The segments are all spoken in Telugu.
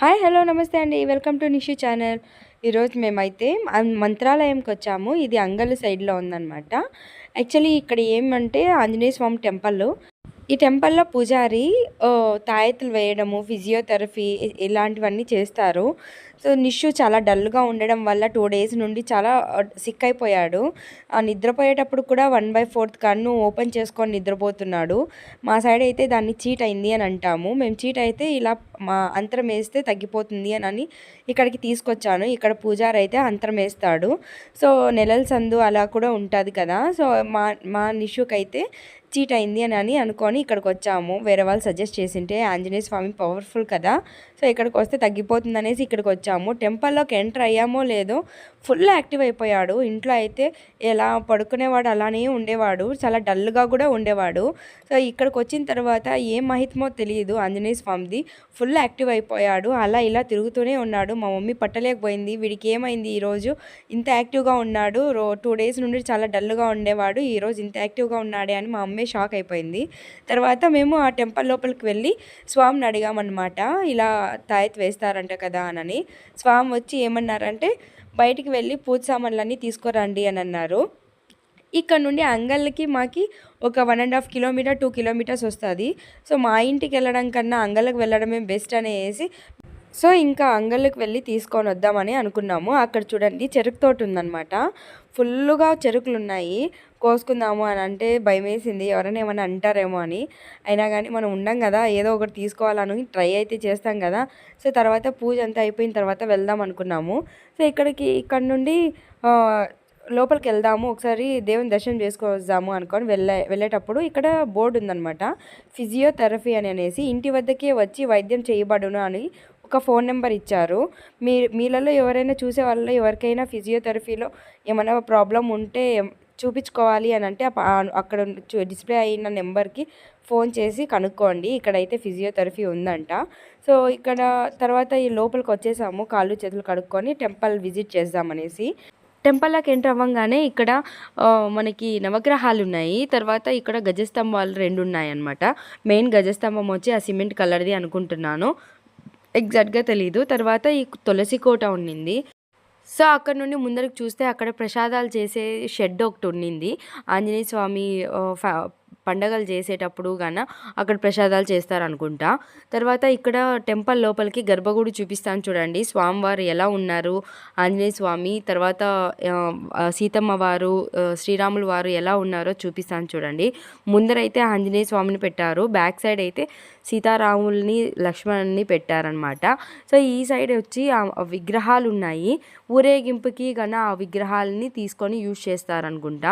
హాయ్ హలో నమస్తే అండి. Welcome to Nishi channel. ఈరోజు మేమైతే మంత్రాలయంకి వచ్చాము. ఇది అంగల్ సైడ్లో ఉందన్నమాట. యాక్చువల్లీ ఇక్కడ ఏమంటే ఆంజనేయ స్వామి టెంపుల్. ఈ టెంపుల్లో పూజారి తాయెత్తులు వేయడము ఫిజియోథెరపీ ఇలాంటివన్నీ చేస్తారు. సో నిషు చాలా డల్గా ఉండడం వల్ల టూ డేస్ నుండి చాలా సిక్ అయిపోయాడు. ఆ నిద్రపోయేటప్పుడు కూడా వన్ బై ఫోర్త్ కన్ను ఓపెన్ చేసుకొని నిద్రపోతున్నాడు. మా సైడ్ అయితే దాన్ని చీట్ అయింది అని అంటాము. మేము చీట్ అయితే ఇలా మా అంతరం వేస్తే తగ్గిపోతుంది అని అని ఇక్కడికి తీసుకొచ్చాను. ఇక్కడ పూజారి అయితే అంతరం వేస్తాడు. సో నెలల సందు అలా కూడా ఉంటుంది కదా. సో మా మా నిషుకైతే అయితే చీట్ అయింది అని అని అనుకొని ఇక్కడికి వచ్చాము వేరే వాళ్ళు సజెస్ట్ చేసింటే ఆంజనేయ స్వామి పవర్ఫుల్ కదా. సో ఇక్కడికి వస్తే తగ్గిపోతుంది అనేసి ఇక్కడికి వచ్చాము టెంపుల్లోకి ఎంటర్ అయ్యామో లేదో ఫుల్ యాక్టివ్ అయిపోయాడు. ఇంట్లో అయితే ఎలా పడుకునేవాడు అలానే ఉండేవాడు. చాలా డల్గా కూడా ఉండేవాడు. సో ఇక్కడికి వచ్చిన తర్వాత ఏం మహిత్మో తెలియదు ఆంజనేయ స్వామిది. ఫుల్ యాక్టివ్ అయిపోయాడు. అలా ఇలా తిరుగుతూనే ఉన్నాడు. మా మమ్మీ పట్టలేకపోయింది. వీడికి ఏమైంది ఈరోజు? ఇంత యాక్టివ్గా ఉన్నాడు. రో టూ డేస్ నుండి చాలా డల్గా ఉండేవాడు. ఈరోజు ఇంత యాక్టివ్గా ఉన్నాడే అని మా ఆమె షాక్ అయిపోయింది. తర్వాత మేము ఆ టెంపుల్ లోపలికి వెళ్ళి స్వామిని అడిగామన్నమాట ఇలా తాయత్ వేస్తారంట కదా అని స్వామి వచ్చి ఏమన్నారంటే బయటికి వెళ్ళి పూజ సామాన్లన్నీ తీసుకురండి అని అన్నారు. ఇక్కడ నుండి అంగళ్ళకి మాకి ఒక one and half kilometre two kilometres వస్తుంది. సో మా ఇంటికి వెళ్ళడం కన్నా అంగళ్ళకి వెళ్ళడమే బెస్ట్ అనేసి. సో ఇంకా అంగళ్ళకి వెళ్ళి తీసుకొని వద్దామని అనుకున్నాము. అక్కడ చూడండి చెరుకు తోట ఉందన్నమాట. ఫుల్గా చెరుకులు ఉన్నాయి కోసుకుందాము అని అంటే భయం వేసింది ఎవరైనా ఏమైనా అంటారేమో అని. అయినా కానీ మనం ఉండం కదా ఏదో ఒకటి తీసుకోవాలని ట్రై అయితే చేస్తాం కదా. సో తర్వాత పూజ అంతా అయిపోయిన తర్వాత వెళ్దాం అనుకున్నాము. సో ఇక్కడికి ఇక్కడ నుండి లోపలికి వెళ్దాము. ఒకసారి దేవుని దర్శనం చేసుకొని వద్దాము అనుకొని వెళ్ళే వెళ్ళేటప్పుడు ఇక్కడ బోర్డు ఉందనమాట ఫిజియోథెరపీ అని అనేసి ఇంటి వద్దకే వచ్చి వైద్యం చేయబడును అని ఒక ఫోన్ నెంబర్ ఇచ్చారు. మీ మీలలో ఎవరైనా చూసే వాళ్ళలో ఎవరికైనా ఫిజియోథెరపీలో ఏమైనా ప్రాబ్లం ఉంటే చూపించుకోవాలి అని అంటే అక్కడ చూ- డిస్ప్లే అయిన నెంబర్కి ఫోన్ చేసి కనుక్కోండి. ఇక్కడైతే ఫిజియోథెరపీ ఉందంట. సో ఇక్కడ తర్వాత ఈ లోపలికి వచ్చేసాము. కాళ్ళు చేతులు కడుక్కొని టెంపుల్ విజిట్ చేద్దామనేసి టెంపుల్లోకి ఎంటర్ అవ్వగానే ఇక్కడ మనకి నవగ్రహాలు ఉన్నాయి. తర్వాత ఇక్కడ గజస్తంభాలు రెండు ఉన్నాయి అన్నమాట మెయిన్ గజస్తంభం వచ్చి ఆ సిమెంట్ కలర్ది అనుకుంటున్నాను. ఎగ్జాక్ట్గా తెలియదు తర్వాత ఈ తులసి కోట ఉండింది సో అక్కడ నుండి ముందరకు చూస్తే అక్కడ ప్రసాదాలు చేసే షెడ్ ఒకటి ఉండింది ఆంజనేయ స్వామి పండగలు చేసేటప్పుడు గాన అక్కడ ప్రసాదాలు చేస్తారనుకుంటా. తర్వాత ఇక్కడ టెంపుల్ లోపలికి గర్భగుడి చూపిస్తాను చూడండి. స్వామివారు ఎలా ఉన్నారు? ఆంజనేయ స్వామి తర్వాత సీతమ్మ వారు శ్రీరాములు వారు ఎలా ఉన్నారో చూపిస్తాను చూడండి. ముందరైతే ఆంజనేయ స్వామిని పెట్టారు. బ్యాక్ సైడ్ అయితే సీతారాముల్ని లక్ష్మణుని పెట్టారనమాట. సో ఈ సైడ్ వచ్చి విగ్రహాలు ఉన్నాయి ఊరేగింపుకి గన ఆ విగ్రహాలని తీసుకొని యూజ్ చేస్తారనుకుంటా.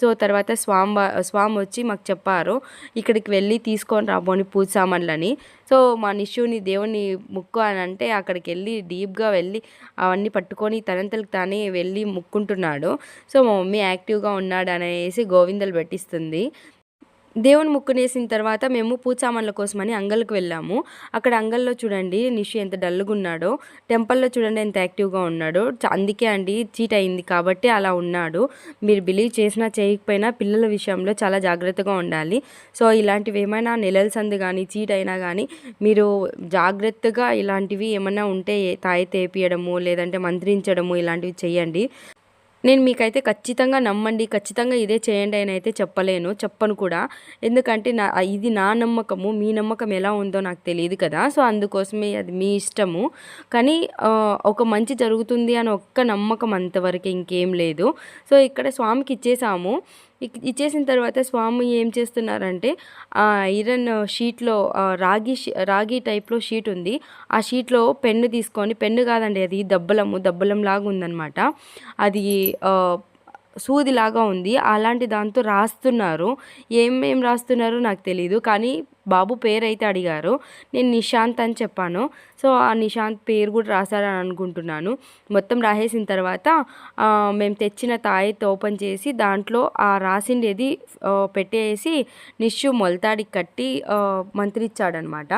సో తర్వాత స్వామి స్వామి వచ్చి మాకు చెప్పారు. ఇక్కడికి వెళ్ళి తీసుకొని రాబోని పూజ సామాన్లని. సో మా నిషుని దేవుని ముక్కు అని అంటే అక్కడికి వెళ్ళి డీప్గా వెళ్ళి అవన్నీ పట్టుకొని తనంతలకు తానే వెళ్ళి ముక్కుంటున్నాడు. సో మా మమ్మీ యాక్టివ్గా ఉన్నాడు అనేసి గోవిందలు పెట్టిస్తుంది. దేవుని ముక్కునేసిన తర్వాత మేము పూచామన్ల కోసమని అంగల్కి వెళ్ళాము. అక్కడ అంగల్లో చూడండి నిషి ఎంత డల్గా ఉన్నాడో. టెంపుల్లో చూడండి ఎంత యాక్టివ్గా ఉన్నాడో. చ- అందుకే అండి చీట్ అయింది కాబట్టి అలా ఉన్నాడు. మీరు బిలీవ్ చేసినా చేయకపోయినా పిల్లల విషయంలో చాలా జాగ్రత్తగా ఉండాలి. సో ఇలాంటివి ఏమైనా నెలల కానీ చీట్ అయినా కానీ మీరు జాగ్రత్తగా ఇలాంటివి ఏమైనా ఉంటే తాయి తేపియడము లేదంటే మంత్రించడము ఇలాంటివి చేయండి. నేను మీకైతే ఖచ్చితంగా నమ్మండి ఖచ్చితంగా ఇదే చేయండి అని అయితే చెప్పలేను చెప్పను కూడా. ఎందుకంటే నా ఇది నా నమ్మకము మీ నమ్మకం ఎలా ఉందో నాకు తెలియదు కదా. సో అందుకోసమే అది మీ ఇష్టము. కానీ ఒక మంచి జరుగుతుంది అని ఒక్క నమ్మకం అంతవరకు ఇంకేం లేదు. సో ఇక్కడ స్వామికి ఇచ్చేసాము. ఇచ్చేసిన తర్వాత స్వామి ఏం చేస్తున్నారంటే ఆ ఐరన్ షీట్లో రాగి షీ- రాగి టైప్లో షీట్ ఉంది. ఆ షీట్లో పెన్ను తీసుకొని పెన్ను కాదండి అది దబ్బలము దబ్బలం లాగా ఉందన్నమాట. అది సూదిలాగా ఉంది. అలాంటి దాంతో రాస్తున్నారు. ఏమేం రాస్తున్నారో నాకు తెలియదు కానీ బాబు పేరు అయితే అడిగారు. నేను నిశాంత్ అని చెప్పాను. సో ఆ నిశాంత్ పేరు కూడా రాశారని అనుకుంటున్నాను. మొత్తం రాసేసిన తర్వాత మేము తెచ్చిన తాయెత్ ఓపెన్ చేసి దాంట్లో ఆ రాసిండేది పెట్టేసి నిష్యు మొలతాడికి కట్టి మంత్రిచ్చాడనమాట.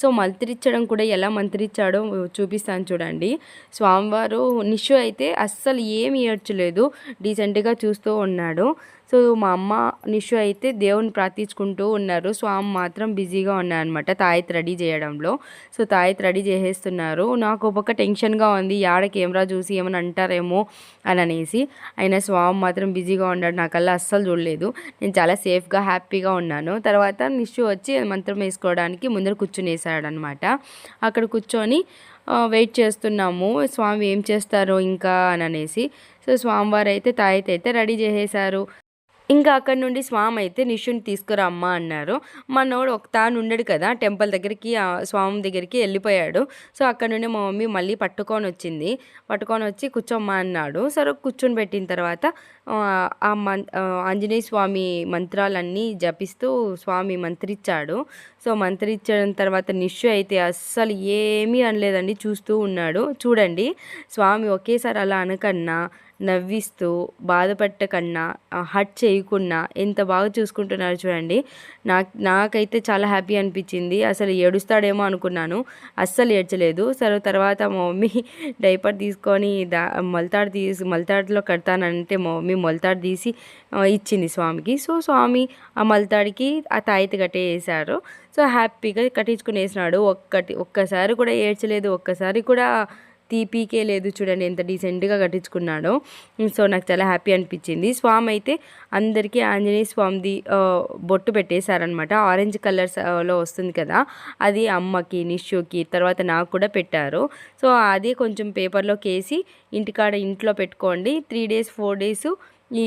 సో మంత్రిచ్చడం కూడా ఎలా మంత్రిచ్చాడో చూపిస్తాను చూడండి. స్వామివారు నిష్యు అయితే అస్సలు ఏమి ఏడ్చలేదు. డీసెంట్గా చూస్తూ ఉన్నాడు. సో మా అమ్మ నిషు అయితే దేవుని ప్రార్థించుకుంటూ ఉన్నారు. స్వామి మాత్రం బిజీగా ఉన్నారనమాట తాయత్ రెడీ చేయడంలో. సో తాయత్ రెడీ చేసేస్తున్నారు. నాకు ఒక టెన్షన్గా ఉంది. యాడ కెమెరా చూసి ఏమైనా అంటారేమో అని అనేసి. అయినా స్వామి మాత్రం బిజీగా ఉన్నాడు. నాకల్లా అస్సలు చూడలేదు. నేను చాలా సేఫ్గా హ్యాపీగా ఉన్నాను. తర్వాత నిషు వచ్చి మంత్రం వేసుకోవడానికి ముందర కూర్చునేసాడు అనమాట అక్కడ కూర్చొని వెయిట్ చేస్తున్నాము. స్వామి ఏం చేస్తారో ఇంకా అని అనేసి. సో స్వామివారు అయితే తాయెత్ అయితే రెడీ చేసేసారు. ఇంకా అక్కడ నుండి స్వామి అయితే నిషుని తీసుకురమ్మా అన్నారు. మనోడు ఒక తాను ఉండడు కదా టెంపుల్ దగ్గరికి స్వామి దగ్గరికి వెళ్ళిపోయాడు. సో అక్కడ నుండి మా మమ్మీ మళ్ళీ పట్టుకొని వచ్చింది. పట్టుకొని వచ్చి కూర్చోమ్మా అన్నాడు. సరే కూర్చొని పెట్టిన తర్వాత ఆ, మం మన్ ఆంజనేయ స్వామి మంత్రాలన్నీ జపిస్తూ స్వామి మంత్రిచ్చాడు. సో మంత్రిచ్చిన తర్వాత నిషు అయితే అస్సలు ఏమీ అనలేదండి చూస్తూ ఉన్నాడు. చూడండి స్వామి ఒకేసారి అలా అనకన్నా నవ్విస్తూ బాధపెట్టకన్నా హట్ చేయకుండా ఎంత బాగా చూసుకుంటున్నారు చూడండి. నాకు నాకైతే చాలా హ్యాపీ అనిపించింది. అసలు ఏడుస్తాడేమో అనుకున్నాను. అస్సలు ఏడ్చలేదు. సరే తర్వాత మా మమ్మీ డైపర్ తీసుకొని దా మొలతాడు తీసి మొలతాడులో కడతానంటే మా మమ్మీ మొలతాడు తీసి ఇచ్చింది స్వామికి. సో స్వామి ఆ మలతాడికి ఆ తాయితీ కట్టేసారు. సో హ్యాపీగా కట్టించుకుని వేసినాడు ఒక్కటి ఒక్కసారి కూడా ఏడ్చలేదు. ఒక్కసారి కూడా తీపీకే లేదు చూడండి ఎంత డీసెంట్గా కట్టించుకున్నాడో. సో నాకు చాలా హ్యాపీ అనిపించింది. స్వామి అయితే అందరికీ ఆంజనేయ స్వామిది బొట్టు పెట్టేశారనమాట ఆరెంజ్ కలర్స్లో వస్తుంది కదా అది అమ్మకి నిష్యూకి తర్వాత నాకు కూడా పెట్టారు. సో అది కొంచెం పేపర్లోకి వేసి ఇంటికాడ ఇంట్లో పెట్టుకోండి. త్రీ డేస్ ఫోర్ డేస్ ఈ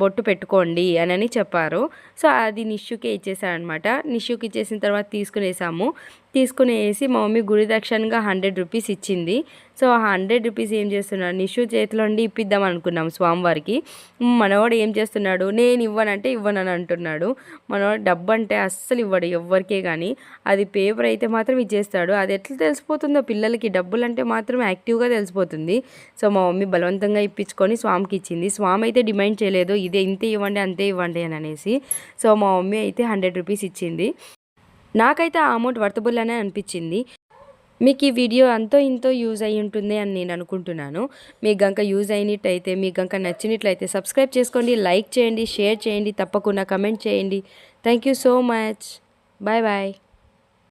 బొట్టు పెట్టుకోండి అని చెప్పారు. సో అది నిష్యుకే ఇచ్చేసారనమాట నిష్యుకి ఇచ్చేసిన తర్వాత తీసుకునేసాము. తీసుకునేసి మా మమ్మీ గుడి దక్షిణగా హండ్రెడ్ రూపీస్ ఇచ్చింది. సో ఆ హండ్రెడ్ రూపీస్ ఏం చేస్తున్నాడు? నిషు చేతిలో ఉండి ఇప్పిద్దాం అనుకున్నాం స్వామివారికి. మనవాడు ఏం చేస్తున్నాడు? నేను ఇవ్వనంటే ఇవ్వనని అంటున్నాడు. మనవాడు డబ్బు అంటే అస్సలు ఇవ్వడు ఎవ్వరికే కానీ అది పేపర్ అయితే మాత్రం ఇచ్చేస్తాడు. అది ఎట్లా తెలిసిపోతుందో పిల్లలకి. డబ్బులు అంటే మాత్రం యాక్టివ్గా తెలిసిపోతుంది. సో మా మమ్మీ బలవంతంగా ఇప్పించుకొని స్వామికి ఇచ్చింది. స్వామి అయితే డిమాండ్ చేయలేదు. ఇదే ఇంతే ఇవ్వండి అంతే ఇవ్వండి అని అనేసి. సో మా మమ్మీ అయితే హండ్రెడ్ రూపీస్ ఇచ్చింది. నాకైతే ఆ అమౌంట్ వర్తబుల్ అనే అనిపించింది. మీకు ఈ వీడియో అంతో ఇంతో యూజ్ అయి ఉంటుంది అని నేను అనుకుంటున్నాను. మీకు గంక యూజ్ అయినట్టయితే మీకు గంక నచ్చినట్లయితే సబ్స్క్రైబ్ చేసుకోండి లైక్ చేయండి షేర్ చేయండి తప్పకుండా కమెంట్ చేయండి. Thank you so much bye bye